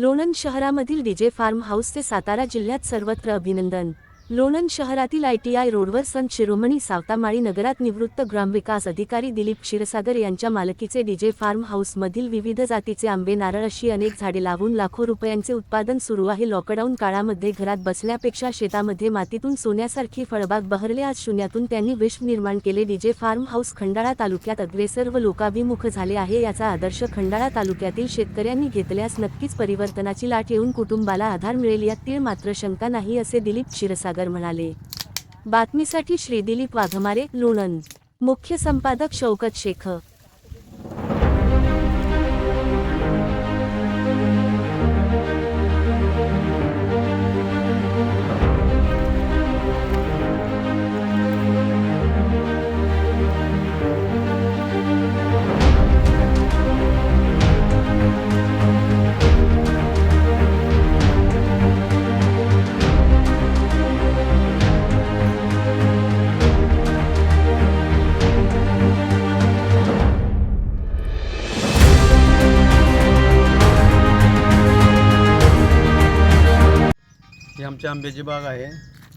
लोणंद शहरामधील DJ form हाऊसचे सातारा जिल्ह्यात सर्वत्र अभिनंदन. लोणंद शहरातील आयटीआय रोडवर संत शिरोमणी सावतामाळी नगरात निवृत्त ग्रामविकास अधिकारी दिलीप क्षीरसागर यांच्या मालकीचे डीजे फार्म हाऊसमधील विविध जातीचे आंबे नारळ अशी अनेक झाडे लावून लाखो रुपयांचे उत्पादन सुरू आहे. लॉकडाऊन काळामध्ये घरात बसण्यापेक्षा शेतामध्ये मातीतून सोन्यासारखी फळबाग बहरले. आज शून्यातून त्यांनी विश्व निर्माण केले. डीजे फार्म हाऊस खंडाळा तालुक्यात अग्रेसर व लोकाभिमुख झाले आहे. याचा आदर्श खंडाळा तालुक्यातील शेतकऱ्यांनी घेतल्यास नक्कीच परिवर्तनाची लाट येऊन कुटुंबाला आधार मिळेल. यात तीळ मात्र शंका नाही असे दिलीप क्षीरसागर म्हणाले. बातमीसाठी श्रीदिलीप वाघमारे लोणंद. मुख्य संपादक शौकत शेख आमची आंब्याची बाग आहे.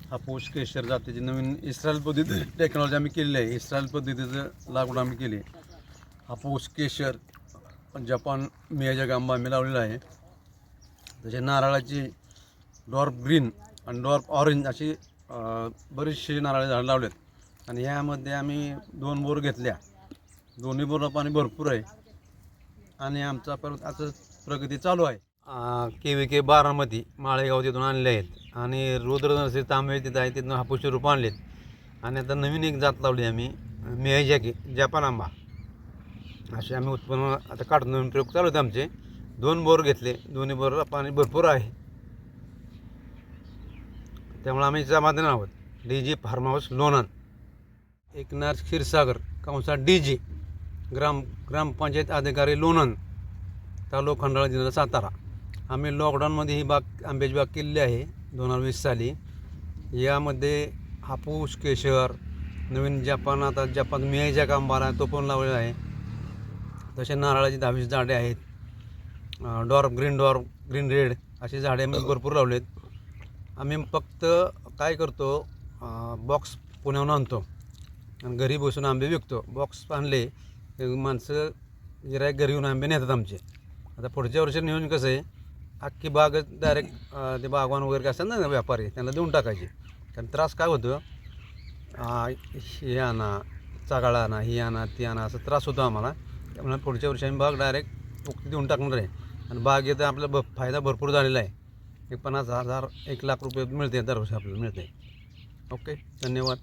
हापूस केशर जातीची नवीन इस्रायल पद्धती टेक्नॉलॉजी आम्ही केलेली आहे. इस्रायल पद्धतीचं लागवड आम्ही केली हापूस केशर जपान मियाच्या आंबा आम्ही लावलेला आहे. तसे नारळाची डॉर्फ ग्रीन आणि डॉर्फ ऑरेंज अशी बरीचशी नारळी झाडं लावलेत. आणि ह्यामध्ये आम्ही दोन बोर घेतल्या. दोन्ही बोरला पाणी भरपूर आहे. आणि आमचा परत आता प्रगती चालू आहे. K V K Baramati Malegaon तिथून आणले आहेत. आणि रुद्र नर्सरी तांबे तिथं आहे तिथून हापूसचे आणले आणलेत. आणि आता नवीन एक जात लावली आम्ही मेहजाकी जपान आंबा असे आम्ही उत्पन्न आता काढून नवीन प्रयोग चालू आहेत आमचे. दोन बोर घेतले दोन्ही बोरला पाणी भरपूर आहे. त्यामुळे आम्ही समाधान आहोत. D G farm house Lonan Eknath Kshirsagar कंसा डी जी ग्राम ग्रामपंचायत अधिकारी लोणन तालुका खंडाळा जिल्हा सातारा. आम्ही लॉकडाऊनमध्ये ही बाग आंब्याची बाग केलेली आहे दोन हजार वीस साली. यामध्ये हापूस केशर नवीन जपान आता जपान मियाच्या आंबा आहे तो पण लावलेला आहे. तसे नारळाची दहावीस झाडे आहेत. Dwarf green dwarf green red अशी झाडे आम्ही भरपूर लावलेत. आम्ही फक्त काय करतो बॉक्स पुण्याहून आणतो आणि घरी बसून आंबे विकतो. बॉक्स आणले माणसं गिरायक घरी येऊन आंबे नेतात आमचे. आता पुढच्या वर्षी नियोजन कसं आहे अख्खी बाग डायरेक्ट ते बागवान वगैरे काय असतात ना व्यापारी त्यांना देऊन टाकायचे. कारण त्रास काय होतो? हे आणा चागाळा आणा ही आणा ती आणा असं त्रास होतो आम्हाला. त्यामुळे पुढच्या वर्षी आम्ही बाग डायरेक्ट उक्ती देऊन टाकणार आहे. आणि बाग येतं आपला ब फायदा भरपूर झालेला आहे. एक पन्नास हजार एक लाख रुपये मिळते दरवर्षी आपल्याला मिळते. ओके धन्यवाद.